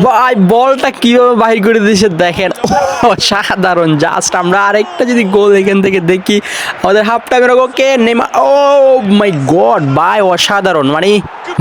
ভাই, বলটা কীভাবে বাহির করে দিয়েছে দেখেন। অসাধারণ জাস্ট আমরা আরেকটা যদি গোল এখান থেকে দেখি, আমাদের হাফ টাইমের ওকে নেমা ও মাই গড ভাই, অসাধারণ মানে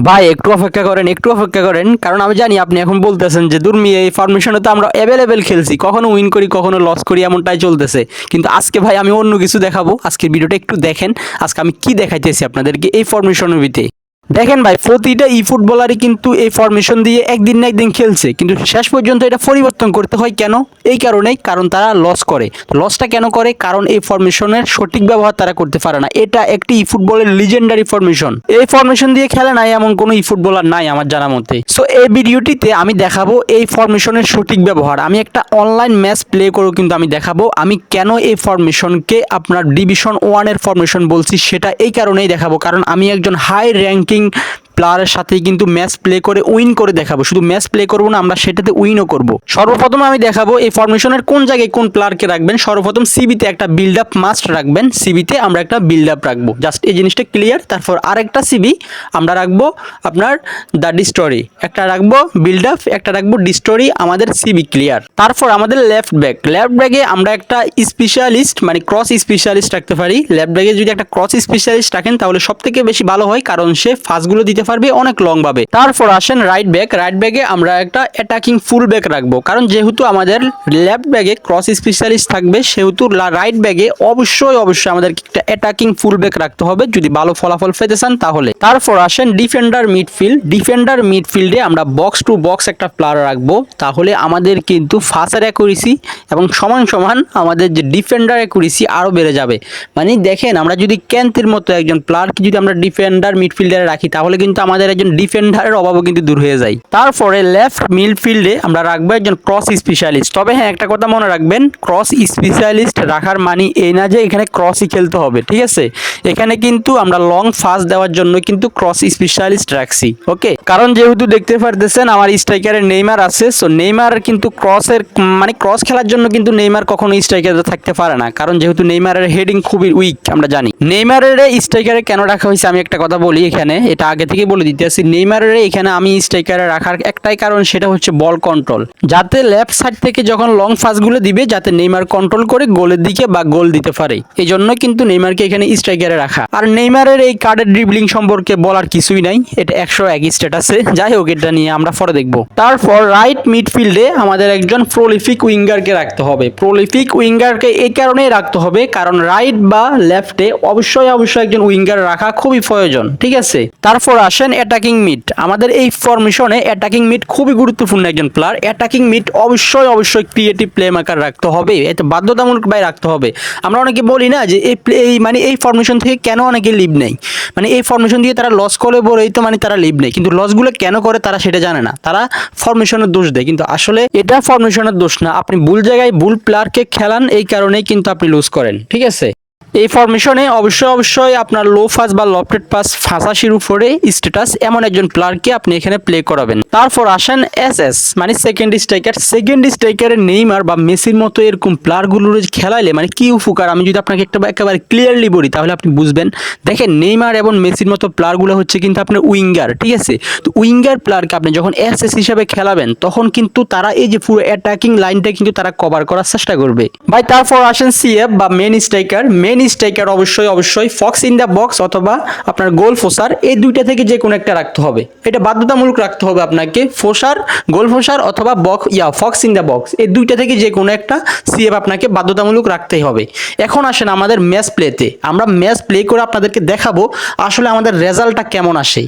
ভাই, একটু অপেক্ষা করেন, একটু অপেক্ষা করেন, কারণ আমি জানি আপনি এখন বলতেছেন যে দুর্মি, এই ফরমেশনে তো আমরা অ্যাভেলেবেল খেলছি, কখনো উইন করি, কখনো লস করি, এমনটাই চলতেছে। কিন্তু আজকে ভাই, আমি অন্য কিছু দেখাবো, আজকের ভিডিওটা একটু দেখেন, আজকে আমি কি দেখাইতেছি আপনাদেরকে এই ফরমেশনের ভিতরে। দেখেন ভাই, প্রতিটা ই ফুটবলারই কিন্তু এই ফরমেশন দিয়ে একদিন না একদিন খেলছে। কিন্তু শেষ পর্যন্ত এটা পরিবর্তন করতে হয় কেন? এই কারণেই কারণ তারা লস করে। লসটা কেন করে? কারণ এই ফরমেশনের সঠিক ব্যবহার তারা করতে পারে না। এটা একটি ই ফুটবলের লিজেন্ডারি ফরমেশন এই ফরমেশন দিয়ে খেলে নাই এমন কোনো ই ফুটবলার নাই আমার জানা মতে। সো এই ভিডিওটিতে আমি দেখাবো এই ফরমেশনের সঠিক ব্যবহার। আমি একটা অনলাইন ম্যাচ প্লে করেও কিন্তু আমি দেখাবো। আমি কেন এই ফরমেশনকে আপনার ডিভিশন ওয়ানের ফরমেশন বলছি সেটা এই কারণেই দেখাবো। কারণ আমি একজন হাই র্যাঙ্কিং magiging প্লেয়ারের সাথে কিন্তু ম্যাচ প্লে করে উইন করে দেখাবো। শুধু ম্যাচ প্লে করব না, আমরা সেটাতে উইনও করব। সর্বপ্রথম আমি দেখাবো এই ফরমেশনের কোন জায়গায় কোন প্লেয়ারকে রাখবেন। সর্বপ্রথম সিবিতে একটা বিল্ড আপ মাস্ট রাখবেন সিবিতে আমরা একটা বিল্ড আপ রাখব। জাস্ট এই জিনিসটা ক্লিয়ার তারপর আরেকটা সিবি আমরা রাখব আপনার দ্য ডিস্টোরি একটা রাখব বিল্ড আপ একটা রাখব ডিস্টোরি আমাদের সিবি ক্লিয়ার তারপর আমাদের লেফট ব্যাক লেফট ব্যাগে আমরা একটা স্পেশালিস্ট মানে ক্রস স্পেশালিস্ট রাখতে পারি। লেফট ব্যাগে যদি একটা ক্রস স্পেশালিস্ট রাখেন, তাহলে সব থেকে বেশি ভালো হয়, কারণ সে ফাস্টগুলো দিতে পারবে অনেক লং ভাবে। তারপর আসেন রাইট ব্যাক রাইট ব্যাগে আমরা একটা অ্যাটাকিং ফুল ব্যাক রাখব। কারণ যেহেতু আমাদের লেফট ব্যাগে ক্রস স্পেশালিস্ট থাকবে, সেহেতু রাইট ব্যাগে অবশ্যই অবশ্যই আমাদের একটা অ্যাটাকিং ফুল ব্যাক রাখতে হবে। যদি ভালো ফলাফল পেতে চান তাহলে। তারপর আসেন ডিফেন্ডার মিডফিল্ড ডিফেন্ডার মিডফিল্ডে আমরা বক্স টু বক্স একটা প্লেয়ার রাখব। তাহলে আমাদের কিন্তু ফাঁসের অ্যাকুরেসি এবং সমান সমান আমাদের যে ডিফেন্ডার অ্যাকুরেসি আরও বেড়ে যাবে। মানে দেখেন, আমরা যদি ক্যান্তের মতো একজন প্লেয়ারকে যদি আমরা ডিফেন্ডার মিডফিল্ডারে রাখি, তাহলে কিন্তু আমাদের একজন ডিফেন্ডারের অভাবও কিন্তু দূর হয়ে যায়। তারপরে লেফট মিডফিল্ডে আমরা রাখব একজন ক্রস স্পেশালিস্ট তবে হ্যাঁ একটা কথা মনে রাখবেন ক্রস স্পেশালিস্ট রাখার মানে এই না যে এখানে ক্রসই খেলতে হবে, ঠিক আছে? এখানে কিন্তু আমরা লং ফাস্ট দেওয়ার জন্য কিন্তু ক্রস স্পেশালিস্ট রাখছি ওকে কারণ যেহেতু দেখতে পারতেছেন, আমার স্ট্রাইকারের নেইমার আছে সো নেইমার কিন্তু ক্রসের মানে ক্রস খেলার জন্য কিন্তু নেইমার কখনো স্ট্রাইকারে থাকতে পারে না। কারণ যেহেতু নেইমারের হেডিং খুবই উইক আমরা জানি। নেইমারের স্ট্রাইকারে কেন রাখা হয়েছে, আমি একটা কথা বলি এখানে, এটা আগে থেকে বলে দিতে আসি, নেইমারের এখানে আমি স্ট্রাইকারে রাখার একটাই কারণ সেটা হচ্ছে বল কন্ট্রোল যাতে লেফট সাইড থেকে যখন লং ফাস্টগুলো দিবে, যাতে নেইমার কন্ট্রোল করে গোলের দিকে বা গোল দিতে পারে। এই জন্য কিন্তু নেইমারকে এখানে স্ট্রাইকারে রাখা। আর নেইমারের এই কার্ডের ড্রিবলিং সম্পর্কে বলার কিছুই নাই, এটা একশো এক স্ট্যাটাসে যাই হোক, এটা নিয়ে আমরা পরে দেখব। তারপর রাইট মিডফিল্ডে আমাদের একজন প্রলিফিক উইঙ্গারকে রাখতে হবে। প্রলিফিক উইঙ্গারকে এই কারণেই রাখতে হবে, কারণ রাইট বা লেফটে অবশ্যই অবশ্যই একজন উইঙ্গার রাখা খুবই প্রয়োজন, ঠিক আছে? তারপর আসেন অ্যাটাকিং মিড আমাদের এই ফরমেশনে অ্যাটাকিং মিড খুবই গুরুত্বপূর্ণ একজন প্লেয়ার অ্যাটাকিং মিড অবশ্যই অবশ্যই ক্রিয়েটিভ প্লে মেকার রাখতে হবে। এটা বাধ্যতামূলক ভাই রাখতে হবে। আমরা অনেকে বলি না যে এই প্লে এই মানে এই ফরমেশন থেকে কেন অনেকে লিভ নেই মানে এই ফরমেশন দিয়ে তারা লস করে বলেই তো মানে তারা লিভ নেই কিন্তু লসগুলো কেন করে তারা সেটা জানে না। তারা ফরমেশনের দোষ দেয়। কিন্তু আসলে এটা ফরমেশনের দোষ না। আপনি ভুল জায়গায় ভুল প্লেয়ারকে খেলান, এই কারণেই কিন্তু আপনি লুজ করেন। ঠিক আছে? এই ফরমেশনে অবশ্যই অবশ্যই আপনার লো ফাস বা লফটেড পাস ফাঁসাশির উপরে স্ট্যাটাস এমন একজন প্লেয়ারকে আপনি এখানে প্লে করাবেন। তারপর আসেন এস এস মানে সেকেন্ড স্ট্রাইকার সেকেন্ড স্ট্রাইকারের নেইমার বা মেসির মতো এরকম প্লেয়ারগুলোর খেলাইলে মানে কি উপকার? আমি যদি আপনাকে একটা একেবারে ক্লিয়ারলি বলি, তাহলে আপনি বুঝবেন। দেখেন, নেইমার এবং মেসির মতো প্লেয়ারগুলো হচ্ছে কিন্তু আপনার উইঙ্গার, ঠিক আছে? তো উইঙ্গার প্লেয়ারকে আপনি যখন এস এস হিসাবে খেলাবেন, তখন কিন্তু তারা এই যে পুরো অ্যাটাকিং লাইনটা কিন্তু তারা কভার করার চেষ্টা করবে। ভাই, তারপর আসেন সিএফ বা মেন স্ট্রাইকার মেন স্ট্রাইকার অবশ্যই অবশ্যই ফক্স ইন দ্য বক্স অথবা আপনার গোল ফোসার এই দুইটা থেকে যে কোনো একটা রাখতে হবে। এটা বাধ্যতামূলক রাখতে হবে আপনাকে ফোসার, গোল ফোসার অথবা box, yeah, fox in the box. এই দুইটা থেকে যে কোনো একটা সিএফ আপনাকে বাধ্যতামূলক রাখতেই হবে। এখন আসেন আমাদের ম্যাচ প্লেতে। আমরা ম্যাচ প্লে করে আপনাদেরকে দেখাবো আসলে আমাদের রেজাল্টটা কেমন আসে।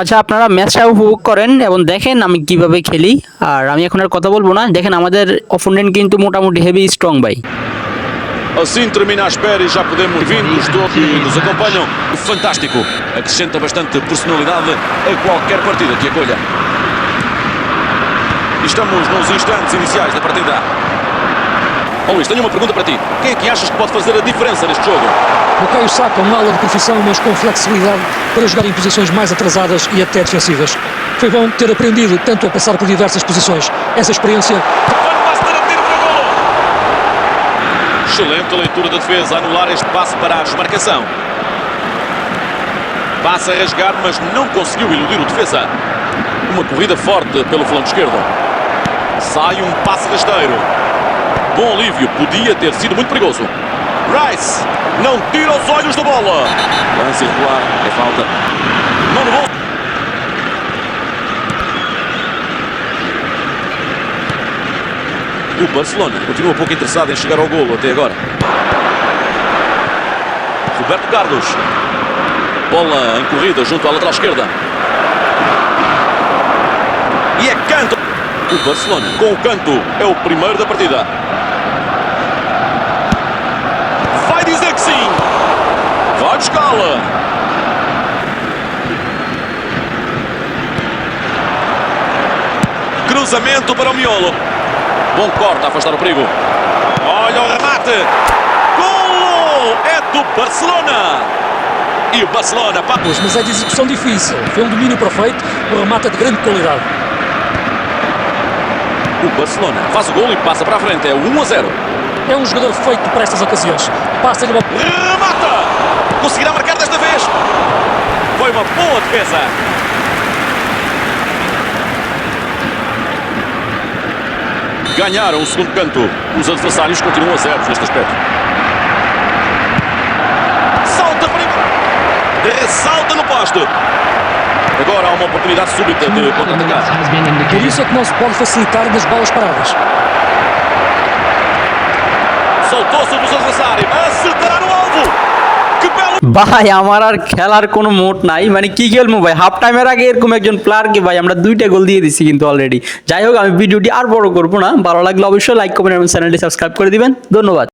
আচ্ছা আপনারা ম্যাচটা উপভোগ করেন এবং দেখেন আমি কীভাবে খেলি। আর আমি এখন আর কথা বলব না। দেখেন আমাদের অপোনেন্ট কিন্তু মোটামুটি হেভি স্ট্রং ভাই। Assim termina a espera e já podemos vindos todos que nos acompanham. Fantástico. Acrescenta bastante personalidade a qualquer partida que acolha. Estamos nos instantes iniciais da partida. Oh Luís, tenho uma pergunta para ti. Quem é que achas que pode fazer a diferença neste jogo? Bukayo Saka, um ala de profissão, mas com flexibilidade para jogar em posições mais atrasadas e até defensivas. Foi bom ter aprendido tanto a passar por diversas posições. Essa experiência Van Basten a tiro para golo. Excelente leitura da defesa, anular este passe para a desmarcação. Passa a rasgar, mas não conseguiu iludir o defesa. Uma corrida forte pelo flanco esquerdo. Sai um passe rasteiro. Bom alívio, podia ter sido muito perigoso. Rice não tira os olhos da bola. Lance irregular, é falta. Mano bom. O Barcelona continua pouco interessado em chegar ao golo até agora. Roberto Carlos. Bola em corrida junto à lateral esquerda. E é canto. O Barcelona com o canto é o primeiro da partida. Vai dizer que sim. Vai buscá-la. Cruzamento para o miolo. Bom corte a afastar o perigo. Olha o remate. Golo! É do Barcelona. E o Barcelona. mas é de execução difícil. Foi um domínio perfeito, um remate de grande qualidade. O Barcelona faz o gol e passa para a frente. É o 1 a 0. É um jogador feito para estas ocasiões. Passa-lhe uma Remata! Conseguirá marcar desta vez? Foi uma boa defesa. Ganharam o segundo canto. Os adversários continuam a zeros neste aspecto. Salta para. Ressalta no poste. Agora há uma oportunidade súbita de contra-atacar. Por isso é que não se pode facilitar nas bolas paradas. Soltou-se dos adversários. Acertará no alvo. ভাই, আমার আর খেলার কোনো মোট নাই। মানে কি খেলব ভাই? হাফ টাইমের আগে এরকম একজন প্লেয়ারকে ভাই আমরা দুইটা গোল দিয়ে দিচ্ছি কিন্তু অলরেডি যাই হোক, আমি ভিডিওটি আর বড় করব না। ভালো লাগলে অবশ্যই লাইক করবেন এবং চ্যানেলটি সাবস্ক্রাইব করে দিবেন। ধন্যবাদ।